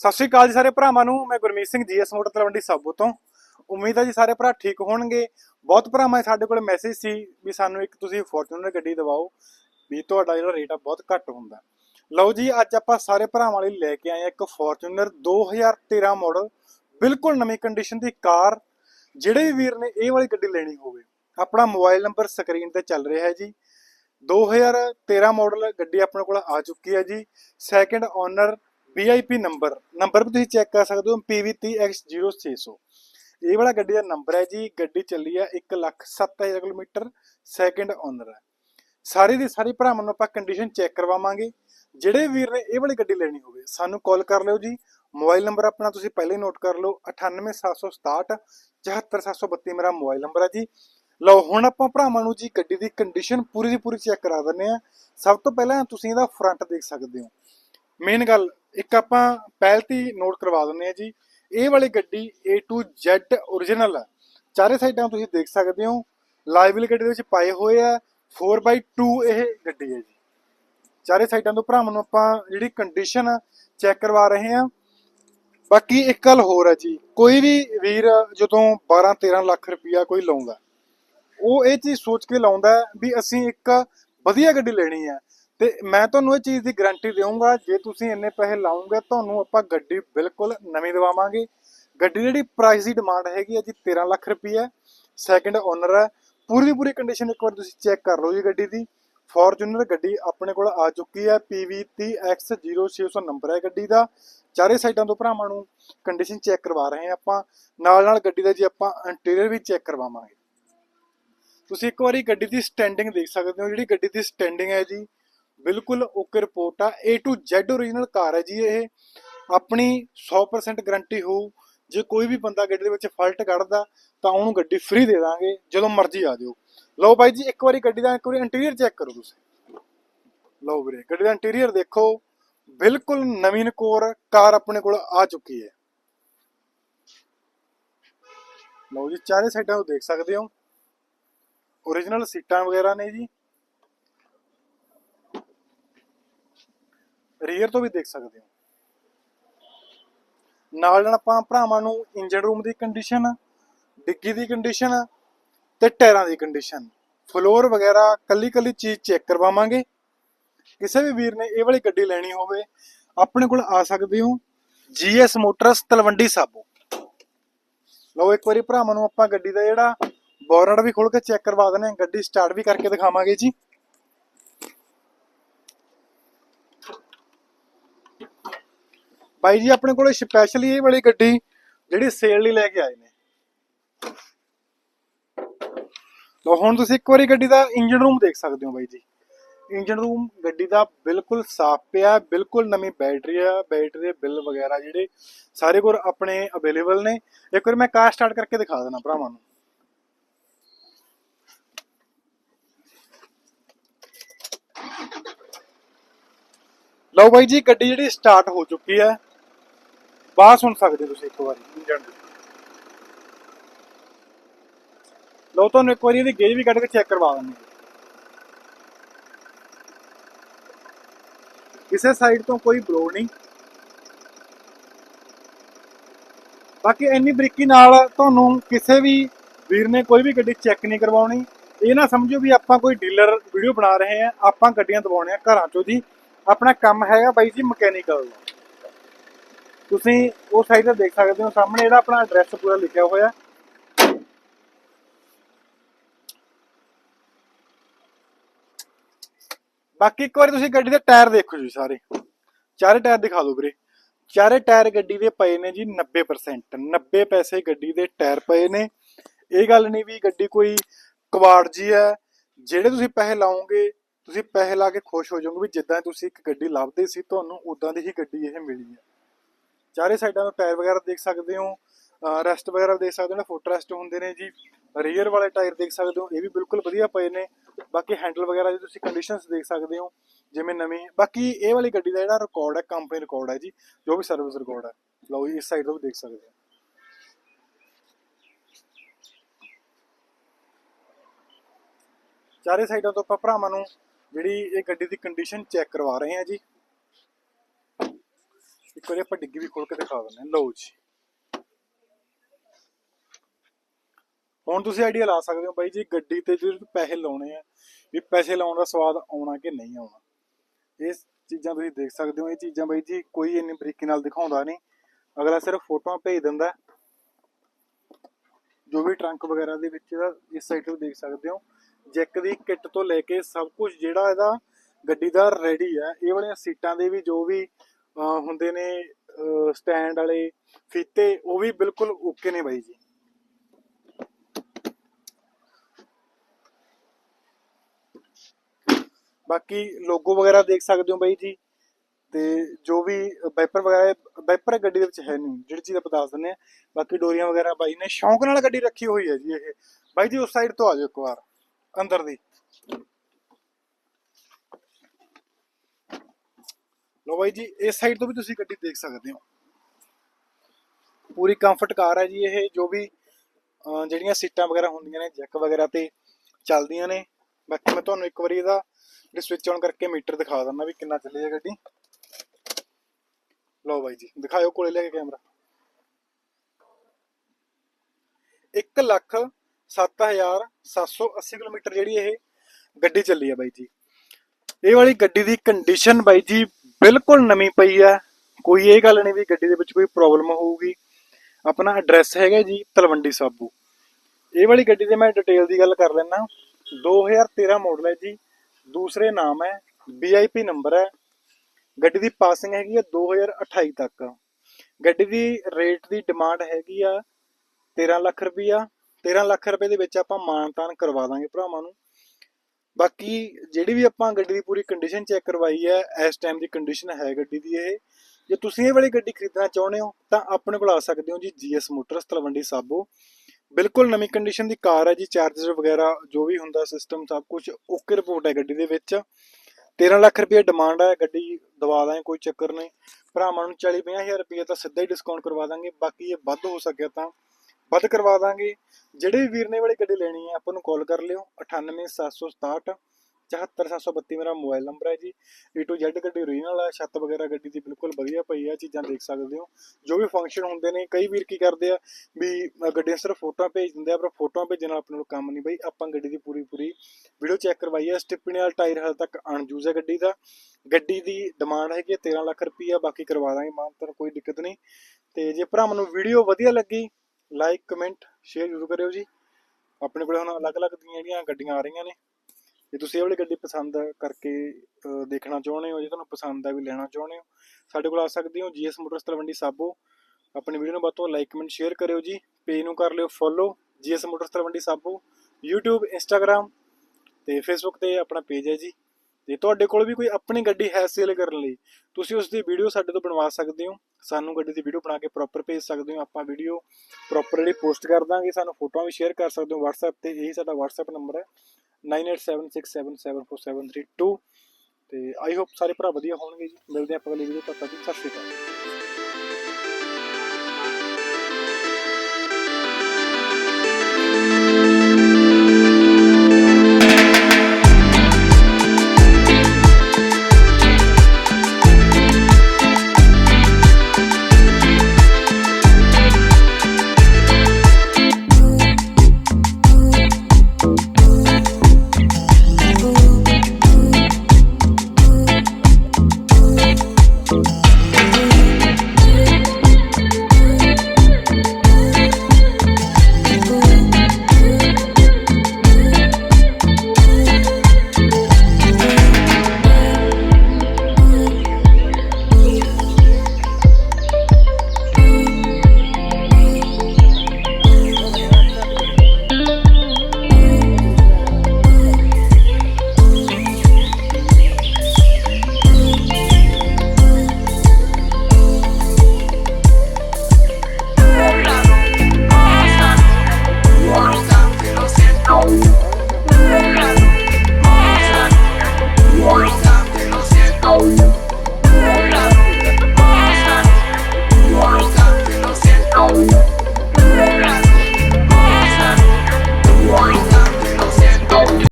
ਸਤਿ ਸ਼੍ਰੀ ਅਕਾਲ ਜੀ ਸਾਰੇ ਭਰਾਵਾਂ ਨੂੰ, ਮੈਂ ਗੁਰਮੀਤ ਸਿੰਘ ਜੀਐਸ ਮੋਟਰ ਤਲਵੰਡੀ ਸਾਬੋ ਤੋਂ। ਉਮੀਦ ਹੈ ਜੀ ਸਾਰੇ ਭਰਾ ਠੀਕ ਹੋਣਗੇ। ਬਹੁਤ ਭਰਾਵਾਂ ਸਾਡੇ ਕੋਲ ਮੈਸੇਜ ਸੀ ਵੀ ਸਾਨੂੰ ਇੱਕ ਤੁਸੀਂ ਫੋਰਚੂਨਰ ਗੱਡੀ ਦਿਵਾਓ, ਵੀ ਤੁਹਾਡਾ ਜਿਹੜਾ ਰੇਟ ਆ ਬਹੁਤ ਘੱਟ ਹੁੰਦਾ। ਲਓ ਜੀ, ਅੱਜ ਆਪਾਂ ਸਾਰੇ ਭਰਾਵਾਂ ਲਈ ਲੈ ਕੇ ਆਏ ਆ ਇੱਕ ਫੋਰਚੂਨਰ 2013 ਮਾਡਲ ਬਿਲਕੁਲ ਨਵੀਂ ਕੰਡੀਸ਼ਨ ਦੀ ਕਾਰ। ਜਿਹੜੇ ਵੀ ਵੀਰ ਨੇ ਇਹ ਵਾਲੀ ਗੱਡੀ ਲੈਣੀ ਹੋਵੇ, ਆਪਣਾ ਮੋਬਾਈਲ ਨੰਬਰ ਸਕਰੀਨ ਤੇ ਚੱਲ ਰਿਹਾ ਹੈ ਜੀ। 2013 ਮਾਡਲ ਗੱਡੀ ਆਪਣੇ ਕੋਲ ਆ ਚੁੱਕੀ ਹੈ ਜੀ। Second owner VIP number number ਵੀ ਤੁਸੀਂ ਚੈੱਕ ਕਰ ਸਕਦੇ ਹੋ PV30X0600 ਇਹ ਵਾਲਾ ਗੱਡੀ ਦਾ ਨੰਬਰ ਹੈ ਜੀ ਗੱਡੀ ਚੱਲੀ ਹੈ 1,70,000 ਕਿਲੋਮੀਟਰ ਸੈਕਿੰਡ ਓਨਰ ਹੈ। ਸਾਰੀ ਦੀ ਸਾਰੀ ਭਰਾਵਾਂ ਨੂੰ ਆਪਾਂ ਕੰਡੀਸ਼ਨ ਚੈੱਕ ਕਰਵਾਵਾਂਗੇ। ਜਿਹੜੇ ਵੀਰ ਨੇ ਇਹ ਵਾਲੀ ਗੱਡੀ ਲੈਣੀ ਹੋਵੇ ਸਾਨੂੰ ਕਾਲ ਕਰ ਲਿਓ ਜੀ। ਮੋਬਾਈਲ ਨੰਬਰ ਆਪਣਾ ਤੁਸੀਂ ਪਹਿਲਾਂ ਹੀ ਨੋਟ ਕਰ ਲਓ 98767 74732 ਮੇਰਾ ਮੋਬਾਈਲ ਨੰਬਰ ਹੈ ਜੀ। ਲਓ ਹੁਣ ਆਪਾਂ ਭਰਾਵਾਂ ਨੂੰ ਜੀ ਗੱਡੀ ਦੀ ਕੰਡੀਸ਼ਨ ਪੂਰੀ ਦੀ ਪੂਰੀ ਚੈੱਕ ਕਰਾ ਦਿੰਨੇ ਆ ਸਭ ਤੋਂ ਪਹਿਲਾਂ ਤੁਸੀਂ ਇਹਦਾ ਫਰੰਟ ਦੇਖ ਸਕਦੇ ਹੋ। ਮੇਨ ਗੱਲ ਇੱਕ ਆਪਾਂ ਪਹਿਲ ਤੀ ਨੋਟ ਕਰਵਾ ਦਿੰਦੇ ਆ ਜੀ। ਇਹ ਵਾਲੀ ਗੱਡੀ A to Z origignal ਹੈ। ਚਾਰੇ ਸਾਈਡਾਂ ਤੁਸੀਂ ਦੇਖ ਸਕਦੇ ਹੋ ਲਾਈਵਲ ਗੱਡੀ ਦੇ ਵਿੱਚ ਪਾਏ ਹੋਏ ਆ। 4x2 ਇਹ ਗੱਡੀ ਹੈ ਜੀ। ਚਾਰੇ ਸਾਈਡਾਂ ਤੋਂ ਭਰਾਵਾਂ ਨੂੰ ਆਪਾਂ ਜਿਹੜੀ ਕੰਡੀਸ਼ਨ ਆ ਚੈੱਕ ਕਰਵਾ ਰਹੇ ਆ ਬਾਕੀ ਇੱਕ ਗੱਲ ਹੋਰ ਹੈ ਜੀ, ਕੋਈ ਵੀ ਵੀਰ ਜਦੋਂ 12 13 ਲੱਖ ਰੁਪਇਆ ਕੋਈ ਲਾਉਂਦਾ, ਉਹ ਇਹ ਚੀਜ਼ ਸੋਚ ਕੇ ਲਾਉਂਦਾ ਵੀ ਅਸੀਂ ਇੱਕ ਵਧੀਆ ਗੱਡੀ ਲੈਣੀ ਹੈ। ਤੇ ਮੈਂ ਤੁਹਾਨੂੰ ਇਹ ਚੀਜ਼ ਦੀ ਗਾਰੰਟੀ ਦੇਵਾਂਗਾ ਜੇ ਤੁਸੀਂ ਇੰਨੇ ਪੈਸੇ ਲਾਉਂਗੇ ਤੁਹਾਨੂੰ ਆਪਾਂ ਗੱਡੀ ਬਿਲਕੁਲ ਨਵੀਂ ਦਿਵਾਵਾਂਗੇ। ਗੱਡੀ ਜਿਹੜੀ ਪ੍ਰਾਈਸ ਦੀ ਡਿਮਾਂਡ ਹੈਗੀ ਹੈ ਜੀ 13 ਲੱਖ ਰੁਪਈਆ ਸੈਕੰਡ ਓਨਰ ਹੈ ਪੂਰੀ ਦੀ ਪੂਰੀ ਕੰਡੀਸ਼ਨ ਇੱਕ ਵਾਰ ਤੁਸੀਂ ਚੈੱਕ ਕਰ ਲਓ ਜੀ ਗੱਡੀ ਦੀ। ਫੋਰਚੂਨਰ ਗੱਡੀ ਆਪਣੇ ਕੋਲ ਆ ਚੁੱਕੀ ਹੈ PV30X0600 ਨੰਬਰ ਹੈ ਗੱਡੀ ਦਾ। ਚਾਰੇ ਸਾਈਡਾਂ ਤੋਂ ਭਰਾਵਾਂ ਨੂੰ ਕੰਡੀਸ਼ਨ ਚੈੱਕ ਕਰਵਾ ਰਹੇ ਹਾਂ ਆਪਾਂ। ਨਾਲ ਨਾਲ ਗੱਡੀ ਦਾ ਜੀ ਆਪਾਂ ਇੰਟੀਰੀਅਰ ਵੀ ਚੈੱਕ ਕਰਵਾਵਾਂਗੇ। ਤੁਸੀਂ ਇੱਕ ਵਾਰੀ ਗੱਡੀ ਦੀ ਸਟੈਂਡਿੰਗ ਦੇਖ ਸਕਦੇ ਹੋ। ਜਿਹੜੀ ਗੱਡੀ ਦੀ ਸਟੈਂਡਿੰਗ ਹੈ ਜੀ ਬਿਲਕੁਲ ਓਕੇ ਰਿਪੋਰਟ ਆ। A to Z original car ਹੈ ਜੀ ਇਹ। ਆਪਣੀ 100% ਗਾਰੰਟੀ ਹੋਊ। ਜੇ ਕੋਈ ਵੀ ਬੰਦਾ ਗੱਡੀ ਦੇ ਵਿੱਚ ਫਾਲਟ ਕੱਢਦਾ, ਤਾਂ ਉਹਨੂੰ ਗੱਡੀ ਫ੍ਰੀ ਦੇ ਦਾਂਗੇ, ਜਦੋਂ ਮਰਜ਼ੀ ਆ ਜਾਓ। ਲਓ ਬਾਈ ਜੀ, ਇੱਕ ਵਾਰੀ ਗੱਡੀ ਦਾ ਇੱਕ ਵਾਰੀ ਇੰਟੀਰੀਅਰ ਚੈੱਕ ਕਰੋ ਤੁਸੀਂ। ਲਓ ਵੀਰੇ, ਗੱਡੀ ਦਾ ਇੰਟੀਰੀਅਰ ਦੇਖੋ। ਬਿਲਕੁਲ ਨਵੀਨ ਕੋਰ ਕਾਰ ਆਪਣੇ ਕੋਲ ਆ ਚੁੱਕੀ ਹੈ। ਲਓ ਜੀ, ਚਾਰੇ ਸਾਈਡਾਂ ਤੋਂ ਦੇਖ ਸਕਦੇ ਹੋ। ਓਰੀਜਨਲ ਸੀਟਾਂ ਵਗੈਰਾ ਨੇ ਜੀ। ਰੀਅਰ ਤੋਂ ਵੀ ਦੇਖ ਸਕਦੇ ਹੋ। ਨਾਲ ਨਾਲ ਆਪਾਂ ਭਰਾਵਾਂ ਨੂੰ ਇੰਜਨ ਰੂਮ ਦੀ ਕੰਡੀਸ਼ਨ ਡਿੱਗੀ ਦੀ ਕੰਡੀਸ਼ਨ ਤੇ ਟਾਇਰਾਂ ਦੀ ਕੰਡੀਸ਼ਨ ਫਲੋਰ ਵਗੈਰਾ ਕੱਲੀ ਕੱਲੀ ਚੀਜ਼ ਚੈੱਕ ਕਰਵਾਵਾਂਗੇ। ਕਿਸੇ ਵੀ ਵੀਰ ਨੇ ਇਹ ਵਾਲੀ ਗੱਡੀ ਲੈਣੀ ਹੋਵੇ, ਆਪਣੇ ਕੋਲ ਆ ਸਕਦੇ ਹੋ। GS motors Talwandi Sabo. ਲਓ ਇੱਕ ਵਾਰੀ ਭਰਾਵਾਂ ਨੂੰ ਆਪਾਂ ਗੱਡੀ ਦਾ ਜਿਹੜਾ ਬੋਰਡ ਵੀ ਖੋਲ ਕੇ ਚੈੱਕ ਕਰਵਾ ਦਿੰਦੇ ਗੱਡੀ ਸਟਾਰਟ ਵੀ ਕਰਕੇ ਦਿਖਾਵਾਂਗੇ ਜੀ। ਬਾਈ ਜੀ, ਆਪਣੇ ਕੋਲੇ ਸਪੈਸ਼ਲੀ ਇਹ ਵਾਲੀ ਗੱਡੀ ਜਿਹੜੀ ਸੇਲ ਲਈ ਲੈ ਕੇ ਆਏ ਨੇ। ਲੋ ਹੁਣ ਤੁਸੀਂ ਇੱਕ ਵਾਰੀ ਗੱਡੀ ਦਾ ਇੰਜਨ ਰੂਮ ਦੇਖ ਸਕਦੇ ਹੋ ਬਾਈ ਜੀ। ਇੰਜਨ ਰੂਮ ਗੱਡੀ ਦਾ ਬਿਲਕੁਲ ਸਾਫ਼ ਪਿਆ ਬਿਲਕੁਲ ਨਵੀਂ ਬੈਟਰੀ ਆ ਬੈਟਰੀ ਦੇ ਬਿੱਲ ਵਗੈਰਾ ਜਿਹੜੇ ਸਾਰੇ ਕੋਲ ਆਪਣੇ ਅਵੇਲੇਬਲ ਨੇ। ਇੱਕ ਵਾਰ ਮੈਂ ਕਾਰ ਸਟਾਰਟ ਕਰਕੇ ਦਿਖਾ ਦੇਣਾ ਭਰਾਵਾਂ ਨੂੰ। ਲਓ ਬਾਈ ਜੀ, ਗੱਡੀ ਜਿਹੜੀ ਸਟਾਰਟ ਹੋ ਚੁੱਕੀ ਹੈ। ਬਾਹਰ ਸੁਣ ਸਕਦੇ ਤੁਸੀਂ ਇੱਕ ਵਾਰੀ। ਇੰਜਨ ਦੀ ਲਓ ਤੁਹਾਨੂੰ ਇੱਕ ਵਾਰੀ ਇਹਦੀ ਗੇਜ ਵੀ ਕੱਢ ਕੇ ਚੈੱਕ ਕਰਵਾ ਦਿੰਦੇ ਕਿਸੇ ਸਾਈਡ ਤੋਂ ਕੋਈ ਬਲੋ ਨਹੀਂ। ਬਾਕੀ ਇੰਨੀ ਬਰੀਕੀ ਨਾਲ ਤੁਹਾਨੂੰ ਕਿਸੇ ਵੀ ਵੀਰ ਨੇ ਕੋਈ ਵੀ ਗੱਡੀ ਚੈੱਕ ਨਹੀਂ ਕਰਵਾਉਣੀ। ਇਹ ਨਾ ਸਮਝੋ ਵੀ ਆਪਾਂ ਕੋਈ ਡੀਲਰ ਵੀਡੀਓ ਬਣਾ ਰਹੇ ਆ ਆਪਾਂ ਗੱਡੀਆਂ ਦਵਾਉਣੇ ਆ ਘਰਾਂ ਚੋਂ ਜੀ। ਆਪਣਾ ਕੰਮ ਹੈਗਾ ਬਾਈ ਜੀ ਮਕੈਨੀਕਲ ਦਾ। ਤੁਸੀਂ ਉਹ ਸਾਈਡ ਤੇ ਦੇਖ ਸਕਦੇ ਹੋ, ਸਾਹਮਣੇ ਇਹਦਾ ਆਪਣਾ ਐਡਰੈਸ ਪੂਰਾ ਲਿਖਿਆ ਹੋਇਆ। ਬਾਕੀ ਇੱਕ ਵਾਰੀ ਤੁਸੀਂ ਗੱਡੀ ਦੇ ਟਾਇਰ ਦੇਖੋ ਜੀ ਸਾਰੇ। ਚਾਰੇ ਟਾਇਰ ਦਿਖਾ ਦਿਓ ਵੀਰੇ। ਚਾਰੇ ਟਾਇਰ ਗੱਡੀ ਦੇ ਪਏ ਨੇ ਜੀ 90% 90 ਪੈਸੇ ਗੱਡੀ ਦੇ ਟਾਇਰ ਪਏ ਨੇ। ਇਹ ਗੱਲ ਨਹੀਂ ਵੀ ਗੱਡੀ ਕੋਈ ਕਵਾੜ ਜੀ ਹੈ। ਜਿਹੜੇ ਤੁਸੀਂ ਪੈਸੇ ਲਾਓਗੇ, ਤੁਸੀਂ ਪੈਸੇ ਲਾ ਕੇ ਖੁਸ਼ ਹੋ ਜਾਓਗੇ ਵੀ ਜਿੱਦਾਂ ਤੁਸੀਂ ਇੱਕ ਗੱਡੀ ਲੱਭਦੇ ਸੀ, ਤੁਹਾਨੂੰ ਉਦਾਂ ਦੀ ਹੀ ਗੱਡੀ ਇਹ ਮਿਲੀ ਹੈ। ਚਾਰੇ ਸਾਈਡਾਂ ਤੋਂ ਟਾਇਰ ਵਗੈਰਾ ਦੇਖ ਸਕਦੇ ਹੋ ਰੈਸਟ ਵਗੈਰਾ ਦੇਖ ਸਕਦੇ ਹੋ ਨਾ ਫੁੱਟ ਰੈਸਟ ਹੁੰਦੇ ਨੇ ਜੀ ਰੀਅਰ ਵਾਲੇ ਟਾਇਰ ਦੇਖ ਸਕਦੇ ਹੋ, ਇਹ ਵੀ ਬਿਲਕੁਲ ਵਧੀਆ ਪਏ ਨੇ। ਬਾਕੀ ਹੈਂਡਲ ਵਗੈਰਾ ਦੀ ਤੁਸੀਂ ਕੰਡੀਸ਼ਨਸ ਦੇਖ ਸਕਦੇ ਹੋ, ਜਿਵੇਂ ਨਵੀਂ, ਬਾਕੀ ਇਹ ਵਾਲੀ ਗੱਡੀ ਦਾ ਜਿਹੜਾ ਰਿਕਾਰਡ ਹੈ ਕੰਪਨੀ ਰਿਕਾਰਡ ਹੈ ਜੀ, ਜੋ ਵੀ ਸਰਵਿਸ ਰਿਕਾਰਡ ਹੈ। ਲਓ ਜੀ, ਇਸ ਸਾਈਡ ਤੋਂ ਵੀ ਦੇਖ ਸਕਦੇ ਹੋ। ਚਾਰੇ ਸਾਈਡਾਂ ਤੋਂ ਆਪਾਂ ਭਰਾਵਾਂ ਨੂੰ ਜਿਹੜੀ ਇਹ ਗੱਡੀ ਦੀ ਕੰਡੀਸ਼ਨ ਚੈੱਕ ਕਰਵਾ ਰਹੇ ਹਾਂ ਜੀ। ਇੱਕ ਵਾਰੀ ਆਪਾਂ ਡਿੱਗੀ ਵੀ ਖੋਲ ਕੇ ਦਿਖਾ ਦਿੰਦੇ ਹਾਂ। ਲਓ ਜੀ। ਹੁਣ ਤੁਸੀਂ ਆਈਡੀਆ ਲਾ ਸਕਦੇ ਹੋ ਬਾਈ ਜੀ, ਗੱਡੀ ਤੇ ਜਿਹੜੇ ਪੈਸੇ ਲਾਉਣੇ ਆ ਵੀ ਪੈਸੇ ਲਾਉਣ ਦਾ ਸਵਾਦ ਆਉਣਾ ਕਿ ਨਹੀਂ ਆਉਣਾ। ਇਹ ਚੀਜ਼ਾਂ ਤੁਸੀਂ ਦੇਖ ਸਕਦੇ ਹੋ। ਇਹ ਚੀਜ਼ਾਂ ਬਾਈ ਜੀ ਕੋਈ ਇੰਨੀ ਬਰੀਕੀ ਨਾਲ ਦਿਖਾਉਂਦਾ ਨਹੀਂ। ਅਗਲਾ ਸਿਰਫ ਫੋਟੋਆਂ ਭੇਜ ਦਿੰਦਾ। ਜੋ ਵੀ ਟਰੰਕ ਵਗੈਰਾ ਦੇ ਵਿੱਚ ਇਹਦਾ ਇਸ ਸਾਈਡ ਤੋਂ ਦੇਖ ਸਕਦੇ ਹੋ। ਜੈਕ ਦੀ ਕਿੱਟ ਤੋਂ ਲੈ ਕੇ ਸਭ ਕੁਝ ਜਿਹੜਾ ਇਹਦਾ ਗੱਡੀ ਦਾ ਰੈਡੀ ਹੈ ਇਹ ਵਾਲੀਆਂ ਸੀਟਾਂ ਦੇ ਵੀ ਜੋ ਵੀ ਹੁੰਦੇ ਨੇ ਸਟੈਂਡ ਵਾਲੇ ਫੀਤੇ, ਉਹ ਵੀ ਬਿਲਕੁਲ ਓਕੇ ਨੇ ਬਾਈ ਜੀ। ਬਾਕੀ ਲੋਗੋ ਵਗੈਰਾ ਦੇਖ ਸਕਦੇ ਹੋ ਬਾਈ ਜੀ। ਤੇ ਜੋ ਵੀ ਵਾਈਪਰ ਵਗੈਰਾ ਵਾਈਪਰ ਗੱਡੀ ਦੇ ਵਿੱਚ ਹੈ ਨਹੀਂ, ਜਿਹੜੀ ਚੀਜ਼ ਆਪਾਂ ਦੱਸ ਦਿੰਦੇ ਆ ਬਾਕੀ ਡੋਰੀਆਂ ਵਗੈਰਾ ਬਾਈ ਨੇ ਸ਼ੌਂਕ ਨਾਲ ਗੱਡੀ ਰੱਖੀ ਹੋਈ ਹੈ ਜੀ ਇਹ। ਬਾਈ ਜੀ ਉਸ ਸਾਈਡ ਤੋਂ ਆ ਜਾਓ ਇੱਕ ਵਾਰ, ਅੰਦਰ ਦੀ। ਲੋ ਬਾਈ ਜੀ, ਇਸ ਸਾਈਡ ਤੋਂ ਵੀ ਤੁਸੀਂ ਗੱਡੀ ਦੇਖ ਸਕਦੇ ਹੋ। ਪੂਰੀ ਕੰਫਰਟ ਕਾਰ ਹੈ ਜੀ ਇਹ, ਜੋ ਵੀ ਜਿਹੜੀਆਂ ਸੀਟਾਂ ਵਗੈਰਾ ਹੁੰਦੀਆਂ ਨੇ, ਜੈਕ ਵਗੈਰਾ ਤੇ ਚੱਲਦੀਆਂ ਨੇ। ਬਾਕੀ ਮੈਂ ਤੁਹਾਨੂੰ ਇੱਕ ਵਾਰੀ ਇਹਦਾ ਜਿਹੜੀ ਸਵਿਚ ਆਨ ਕਰਕੇ ਮੀਟਰ ਦਿਖਾ ਦਿੰਦਾ ਵੀ ਕਿੰਨਾ ਚੱਲੀ ਹੈ ਗੱਡੀ। ਲਓ ਬਾਈ ਜੀ ਦਿਖਾਓ ਕੋਲੇ ਲੈ ਕੇ ਕੈਮਰਾ 1 ਲੱਖ 7780 ਕਿਲੋਮੀਟਰ ਜਿਹੜੀ ਇਹ ਗੱਡੀ ਚੱਲੀ ਹੈ ਬਾਈ ਜੀ। ਇਹ ਵਾਲੀ ਗੱਡੀ ਦੀ ਕੰਡੀਸ਼ਨ ਬਾਈ ਜੀ ਬਿਲਕੁਲ ਨਵੀਂ ਪਈ ਹੈ ਕੋਈ ਇਹ ਗੱਲ ਨਹੀਂ ਵੀ ਗੱਡੀ ਦੇ ਵਿੱਚ ਕੋਈ ਪ੍ਰੋਬਲਮ ਹੋਊਗੀ। ਆਪਣਾ ਐਡਰੈਸ ਹੈਗਾ ਜੀ ਤਲਵੰਡੀ ਸਾਬੂ। ਇਹ ਵਾਲੀ ਗੱਡੀ ਦੇ ਮੈਂ ਡਿਟੇਲ ਦੀ ਗੱਲ ਕਰ ਲੈਣਾ 2013 ਮਾਡਲ ਹੈ ਜੀ। ਦੂਸਰੇ ਨਾਮ ਹੈ VIP ਨੰਬਰ ਹੈ। ਗੱਡੀ ਦੀ ਪਾਸਿੰਗ ਹੈਗੀ ਆ 2028 ਤੱਕ। ਗੱਡੀ ਦੀ ਰੇਟ ਦੀ ਡਿਮਾਂਡ ਹੈਗੀ ਆ 13 ਲੱਖ ਰੁਪਈਆ। 13 ਲੱਖ ਰੁਪਏ ਦੇ ਵਿੱਚ ਆਪਾਂ ਮਾਨਤਾਨ ਕਰਵਾ ਦਾਂਗੇ ਭਰਾਵਾਂ ਨੂੰ। ਬਾਕੀ ਜਿਹੜੀ ਵੀ ਆਪਾਂ ਗੱਡੀ ਦੀ ਪੂਰੀ ਕੰਡੀਸ਼ਨ ਚੈੱਕ ਕਰਵਾਈ ਹੈ, ਇਸ ਟਾਈਮ ਦੀ ਕੰਡੀਸ਼ਨ ਹੈ ਗੱਡੀ ਦੀ ਇਹ। ਜੇ ਤੁਸੀਂ ਇਹ ਵਾਲੀ ਗੱਡੀ ਖਰੀਦਣਾ ਚਾਹੁੰਦੇ ਹੋ, ਤਾਂ ਆਪਣੇ ਕੋਲ ਆ ਸਕਦੇ ਹੋ ਜੀ ਜੀਐਸ ਮੋਟਰਸ ਤਲਵੰਡੀ ਸਾਬੋ ਬਿਲਕੁਲ ਨਵੀਂ ਕੰਡੀਸ਼ਨ ਦੀ ਕਾਰ ਹੈ ਜੀ ਚਾਰਜਰ ਵਗੈਰਾ ਜੋ ਵੀ ਹੁੰਦਾ ਸਿਸਟਮ ਸਭ ਕੁਝ ਓਕੇ ਰਿਪੋਰਟ ਹੈ ਗੱਡੀ ਦੇ ਵਿੱਚ। 13 ਲੱਖ ਰੁਪਏ ਡਿਮਾਂਡ ਹੈ, ਗੱਡੀ ਦਵਾ ਦਾਂਗੇ, ਕੋਈ ਚੱਕਰ ਨਹੀਂ। ਭਰਾਵਾਂ ਨੂੰ 40 ਹਜ਼ਾਰ ਰੁਪਏ ਤਾਂ ਸਿੱਧਾ ਹੀ ਡਿਸਕਾਊਂਟ ਕਰਵਾ ਦਾਂਗੇ, ਬਾਕੀ ਇਹ ਵੱਧ ਹੋ ਸਕਿਆ ਤਾਂ ਵੱਧ ਕਰਵਾ ਦਾਂਗੇ। ਜਿਹੜੇ ਵੀ ਵੀਰ ਨੇ ਵਾਲੀ ਗੱਡੀ ਲੈਣੀ ਹੈ, ਆਪਾਂ ਨੂੰ ਕਾਲ ਕਰ ਲਿਓ। 98767 74732 ਮੇਰਾ ਮੋਬਾਈਲ ਨੰਬਰ ਹੈ ਜੀ। A to Z ਗੱਡੀ ਓਰੀਜਨਲ ਹੈ ਛੱਤ ਵਗੈਰਾ ਗੱਡੀ ਦੀ ਬਿਲਕੁਲ ਵਧੀਆ ਪਈ ਹੈ ਚੀਜ਼ਾਂ ਦੇਖ ਸਕਦੇ ਹੋ। ਜੋ ਵੀ ਫੰਕਸ਼ਨ ਹੁੰਦੇ ਨੇ, ਕਈ ਵੀਰ ਕੀ ਕਰਦੇ ਆ, ਵੀ ਗੱਡੀਆਂ ਸਿਰਫ ਫੋਟੋਆਂ ਭੇਜ ਦਿੰਦੇ ਆ, ਪਰ ਫੋਟੋਆਂ ਭੇਜਣ ਨਾਲ ਆਪਣੇ ਕੋਲ ਕੰਮ ਨਹੀਂ ਬਈ। ਆਪਾਂ ਗੱਡੀ ਦੀ ਪੂਰੀ ਪੂਰੀ ਵੀਡੀਓ ਚੈੱਕ ਕਰਵਾਈ ਹੈ ਸਟਿੱਪਣੀ ਵਾਲਾ ਟਾਇਰ ਹਾਲ ਤੱਕ ਅਣਜੂਜ਼ ਹੈ ਗੱਡੀ ਦਾ। ਗੱਡੀ ਦੀ ਡਿਮਾਂਡ ਹੈਗੀ ਹੈ 13 ਲੱਖ ਰੁਪਈਆ, ਬਾਕੀ ਕਰਵਾ ਦਾਂਗੇ ਮਾਨਤਰ ਕੋਈ ਦਿੱਕਤ ਨਹੀਂ। ਤੇ ਜੇ ਭਰਾ ਨੂੰ ਵੀਡੀਓ ਵਧੀਆ ਲੱਗੀ ਲਾਈਕ ਕਮੈਂਟ ਸ਼ੇਅਰ ਜ਼ਰੂਰ ਕਰਿਓ ਜੀ। ਆਪਣੇ ਕੋਲੇ ਹੁਣ ਅਲੱਗ-ਅਲੱਗ ਦੀਆਂ ਜਿਹੜੀਆਂ ਗੱਡੀਆਂ ਆ ਰਹੀਆਂ ਨੇ, ਜੇ ਤੁਸੀਂ ਇਹ ਵਾਲੀ ਗੱਡੀ ਪਸੰਦ ਕਰਕੇ ਦੇਖਣਾ ਚਾਹੁੰਦੇ ਹੋ, ਜੇ ਤੁਹਾਨੂੰ ਪਸੰਦ ਆ ਵੀ ਲੈਣਾ ਚਾਹੁੰਦੇ ਹੋ, ਸਾਡੇ ਕੋਲ ਆ ਸਕਦੇ ਹੋ ਜੀਐਸ ਮੋਟਰਸ ਤਲਵੰਡੀ ਸਾਬੋ ਆਪਣੀ ਵੀਡੀਓ ਨੂੰ ਵੱਧ ਤੋਂ ਲਾਈਕ ਕਮੈਂਟ ਸ਼ੇਅਰ ਕਰਿਓ ਜੀ। ਪੇਜ ਨੂੰ ਕਰ ਲਿਓ follow GS motors Talwandi Sabo YouTube, Instagram ਤੇ Facebook ਤੇ ਆਪਣਾ ਪੇਜ ਹੈ ਜੀ। ਤੇ ਤੁਹਾਡੇ ਕੋਲ ਵੀ ਕੋਈ ਆਪਣੀ ਗੱਡੀ ਹੈ ਸੇਲ ਕਰਨ ਲਈ ਤੁਸੀਂ ਉਸ ਦੀ ਵੀਡੀਓ ਸਾਡੇ ਤੋਂ ਬਣਵਾ ਸਕਦੇ ਹੋ ਸਾਨੂੰ ਗੱਡੀ ਦੀ ਵੀਡੀਓ ਬਣਾ ਕੇ ਪ੍ਰੋਪਰ ਭੇਜ ਸਕਦੇ ਹੋ ਆਪਾਂ ਵੀਡੀਓ ਪ੍ਰੋਪਰ ਜਿਹੜੀ ਪੋਸਟ ਕਰ ਦਾਂਗੇ ਸਾਨੂੰ ਫੋਟੋਆਂ ਵੀ ਸ਼ੇਅਰ ਕਰ ਸਕਦੇ ਹੋ WhatsApp ਤੇ ਇਹੀ ਸਾਡਾ WhatsApp ਨੰਬਰ ਹੈ 9876774732 ਤੇ ਆਈ ਹੋਪ ਸਾਰੇ ਭਰਾ ਵਧੀਆ ਹੋਣਗੇ ਜੀ ਮਿਲਦੇ ਹਾਂ ਆਪਾਂ ਅਗਲੀ ਵੀਡੀਓ ਤੱਕ ਤੱਕ ਸਤਿ ਸ਼੍ਰੀ ਅਕਾਲ